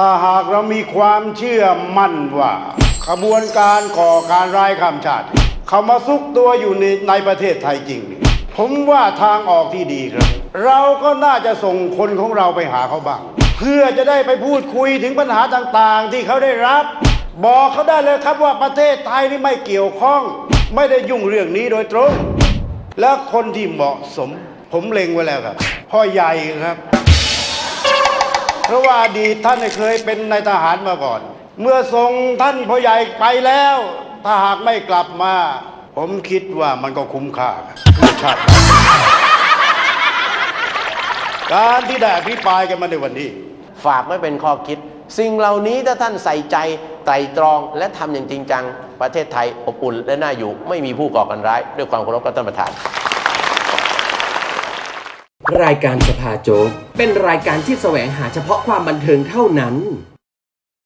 ถ้าหากเรามีความเชื่อมั่นว่า ขบวนการก่อการร้ายข้ามชาติ เขามาซุกตัวอยู่ในในประเทศไทยจริงนี่ผมว่าทางออกที่ดีครับ เราก็น่าจะส่งคนของเราไปหาเขาบ้าง เพื่อจะได้ไปพูดคุยถึงปัญหาต่างๆ ที่เขาได้รับ บอกเขาได้เลยครับว่าประเทศไทยนี่ไม่เกี่ยวข้อง ไม่ได้ยุ่งเรื่องนี้โดยตรง และคนที่เหมาะสม ผมเล็งไว้แล้วครับ พ่อใหญ่ครับ เพราะว่าอดีตท่านเคยเป็นนายทหารมาก่อน เมื่อทรงท่านพ่อใหญ่ไปแล้ว ถ้าหากไม่กลับมา ผมคิดว่ามันก็คุ้มค่าชาติการที่ได้อภิปรายกันมาในวันนี้ ฝากไว้เป็นข้อคิด สิ่งเหล่านี้ถ้าท่านใส่ใจไตรตรองและทำอย่างจริงจัง ประเทศไทยอบอุ่นและน่าอยู่ ไม่มีผู้ก่อการร้าย ด้วยความเคารพกับท่านประธาน รายการสภาโจ๊กเป็นรายการที่แสวงหาเฉพาะความบันเทิงเท่านั้น